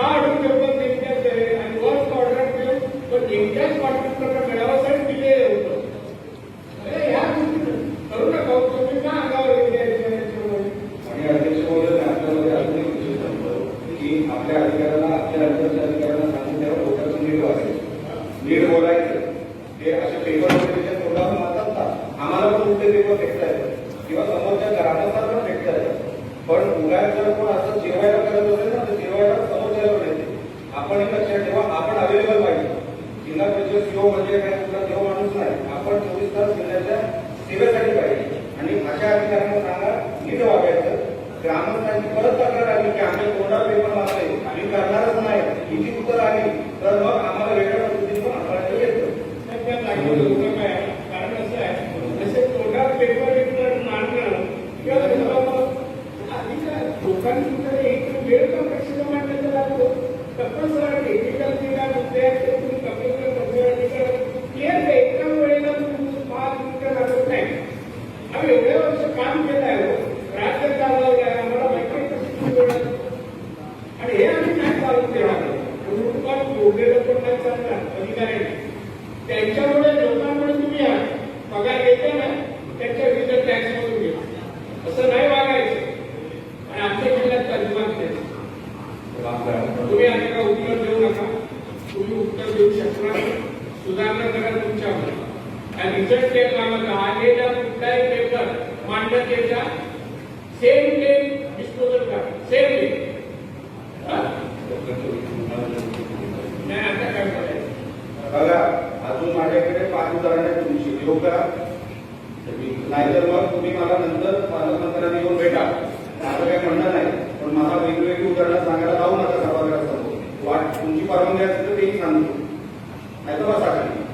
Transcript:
का अडून ठेवतात नेमक्याच आहे आणि ऑर्डर ठेवून पण नेमक्याच कॉन्ट्रॅक्टरला मिळावासाठी दिले होतं. अरे ह्या गोष्टी करू नका तुम्ही का अंगावर घेतल्या आणि अध्यक्ष महोदय आपल्यामध्ये अजून एक विषय सांगतो की आपल्या अधिकाऱ्यांना आपल्या अंतरच्या अधिकाऱ्यांना सांगून लोकांचं नीट वाचायचं. नीट बोलायचं. ते असे पेपर तोंडावर मारतात ना आम्हाला पण उलटे पेपर फेकता येतात किंवा समोरच्या ग्राहकांना पण फेकता येतात पण उगाच जर कोण असं जेवायला करत असेल ना तर जेवायला समोरच्याला पण येते आपण लक्षात ठेवा आपण अवेलेबल पाहिजे. जिल्हा परिषद सीओ म्हणजे काय तुमचा देव माणूस नाही. आपण चोवीस तास जिल्ह्याच्या सेवेसाठी पाहिजे. आणि अशा अधिकाऱ्यांना सांगा नीट वागायचं ग्रामस्थांची परत तक्रार आली की आम्ही तोंडावर पेपर मारले आम्ही करणारच नाही. हिची उत्तर आली तर मग आम्हाला वेगळ्या पद्धतीने पण हाताळता येतं. कारण असं आहे जसे तोंडात पेपर विकत मारणं किंवा त्याला एक वेळ का प्रश्न मांडण्याचा लागतो तपस्या टेक्निकल जे काय मुद्दे आहेत ते तुम्ही कम्प्युटर कम्प्युटर क्लिअर एका वेळेला तुम्ही पाच मिनिटं लागत नाही एवढ्या वर्ष काम केलं आहे राज्य चालवलं आहे आम्हाला माहिती आणि हे आम्ही नाही चालून देणार जोडलेलं पण नाही चालणार अधिकारी त्यांच्यामुळे लोकांमुळे तुम्ही पगार घेते ना त्यांच्या विविध टॅक्स मधून असं नाही वागायचं आणि आमच्या जिल्ह्यात अजिबात तुम्ही आता उत्तर देऊ नका तुम्ही उत्तर देऊ शकणार सुधारणा करा तुमच्यावर आणि रिझल्ट चेक मागत आलेला मांडण्याच्या सेम डे डिस्पोजल करा. सेम डे नाही आता काय करायचं? बघा अजून माझ्याकडे पाच उदाहरण आहे तुमची. देऊ का? नाहीतर मग तुम्ही मला नंतर पालकमंत्र्यांनी येऊन भेटा. माझं काही म्हणणं नाही पण मला वेगवेगळी उदाहरणं सांगायला लावू नका सांगतो वाट तुमची परवानगी असेल तर तेही सांगतो. नाही तर बसा खाली